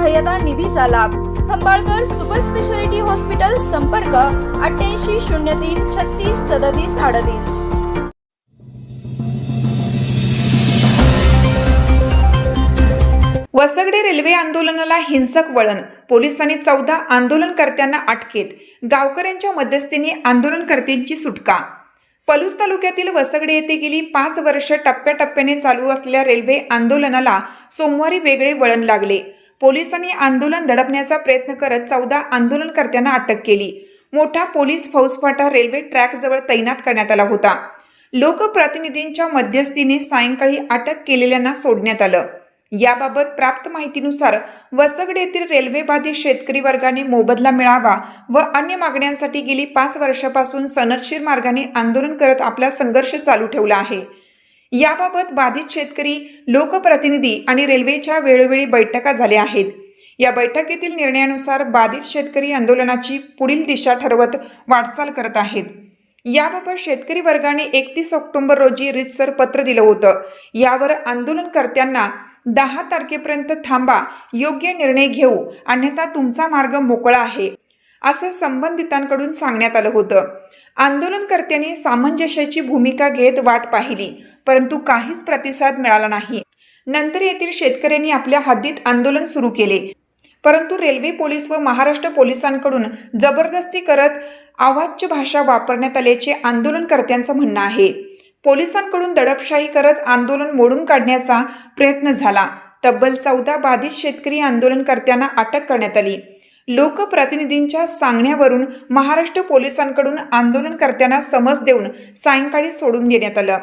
सहाय्यता निधीचा लाभ. खंबाळकर सुपर स्पेशालिटी हॉस्पिटल संपर्क अठ्ठ्याऐंशी शून्य तीन छत्तीस सदतीस अडतीस. वसगडे रेल्वे आंदोलनाला हिंसक वळण. पोलिसांनी चौदा आंदोलनकर्त्यांना अटकेत. गावकऱ्यांच्या मध्यस्थीने आंदोलनकर्त्यांची सुटका. पलूस तालुक्यातील वसगडे येथे गेली पाच वर्ष टप्प्याटप्प्याने चालू असलेल्या रेल्वे आंदोलनाला सोमवारी वेगळे वळण लागले. पोलिसांनी आंदोलन दडपण्याचा प्रयत्न करत चौदा आंदोलनकर्त्यांना अटक केली. मोठा पोलीस फौजफाटा रेल्वे ट्रॅकजवळ तैनात करण्यात आला होता. लोकप्रतिनिधींच्या मध्यस्थीने सायंकाळी अटक केलेल्यांना सोडण्यात आलं. याबाबत प्राप्त माहितीनुसार वसगड येथील रेल्वेबाधित शेतकरी वर्गाने मोबदला मिळावा व अन्य मागण्यांसाठी गेली पाच वर्षापासून सनदशीर मार्गाने आंदोलन करत आपला संघर्ष चालू ठेवला आहे. याबाबत बाधित शेतकरी लोकप्रतिनिधी आणि रेल्वेच्या वेळोवेळी बैठका झाल्या आहेत. या बैठकीतील निर्णयानुसार बाधित शेतकरी आंदोलनाची पुढील दिशा ठरवत वाटचाल करत आहेत. याबाबत शेतकरी वर्गाने एकतीस ऑक्टोबर रोजी रितसर पत्र दिलं होतं. यावर आंदोलनकर्त्यांना दहा तारखेपर्यंत थांबा योग्य निर्णय घेऊ अन्यथा तुमचा मार्ग मोकळा आहे असं संबंधितांकडून सांगण्यात आलं होतं. आंदोलनकर्त्यांनी सामंजस्याची भूमिका घेत वाट पाहिली परंतु काहीच प्रतिसाद मिळाला नाही. नंतर येथील शेतकऱ्यांनी आपल्या हद्दीत आंदोलन सुरू केले. परंतु रेल्वे पोलीस व महाराष्ट्र पोलिसांकडून जबरदस्ती करत अवाच्य भाषा वापरण्यात आल्याचे आंदोलनकर्त्यांचं म्हणणं आहे. पोलिसांकडून दडपशाही करत आंदोलन मोडून काढण्याचा प्रयत्न झाला. तब्बल चौदा बाधित शेतकरी आंदोलनकर्त्यांना अटक करण्यात आली. लोकप्रतिनिधींच्या सांगण्यावरून महाराष्ट्र पोलिसांकडून आंदोलनकर्त्यांना समज देऊन सायंकाळी सोडून देण्यात आलं.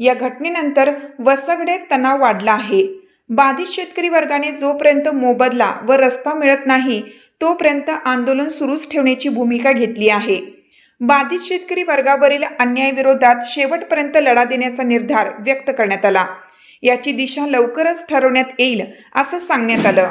या घटनेनंतर वसगडे तणाव वाढला आहे. बाधित शेतकरी वर्गाने जोपर्यंत मोबदला व रस्ता मिळत नाही तोपर्यंत आंदोलन सुरूच ठेवण्याची भूमिका घेतली आहे. बाधित शेतकरी वर्गावरील अन्यायाविरोधात शेवटपर्यंत लढा देण्याचा निर्धार व्यक्त करण्यात आला. याची दिशा लवकरच ठरवण्यात येईल असं सांगण्यात आलं.